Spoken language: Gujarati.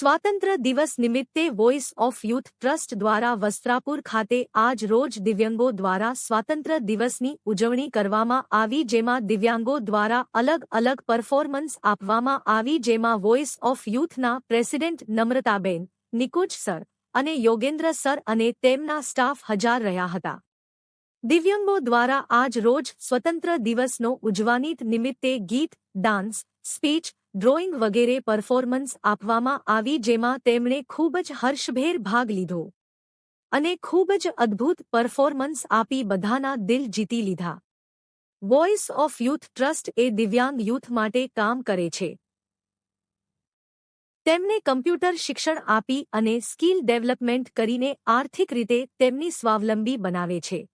સ્વાતંત્ર્ય દિવસ નિમિત્તે વોઇસ ઓફ યુથ ટ્રસ્ટ દ્વારા વસ્ત્રાપુર ખાતે આજ રોજ દિવ્યાંગો દ્વારા સ્વાતંત્ર્ય દિવસની ઉજવણી કરવામાં આવી જેમાં દિવ્યાંગો દ્વારા અલગ અલગ પરફોર્મન્સ આપવામાં આવી જેમાં વોઇસ ઓફ યુથના પ્રેસિડેન્ટ નમ્રતાબેન, નિકુજ સર અને યોગેન્દ્ર સર અને તેમના સ્ટાફ હજાર રહ્યા હતા. દિવ્યાંગો દ્વારા આજ રોજ સ્વતંત્ર દિવસનો ઉજવાની નિમિત્તે ગીત ડાન્સ સ્પીચ ડ્રોઈંગ વગેરે પરફોર્મન્સ આપવામાં આવી જેમાં તેમણે ખૂબ જ હર્ષભેર ભાગ લીધો. અને ખૂબ જ અદ્ભુત પરફોર્મન્સ આપી બધાના દિલ જીતી લીધા. વોઇસ ઓફ યુથ ટ્રસ્ટ એ દિવ્યાંગ યુથ માટે કામ કરે છે. તેમને કમ્પ્યુટર શિક્ષણ આપી અને સ્કિલ ડેવલપમેન્ટ કરીને આર્થિક રીતે તેમની સ્વાવલંબી બનાવે છે.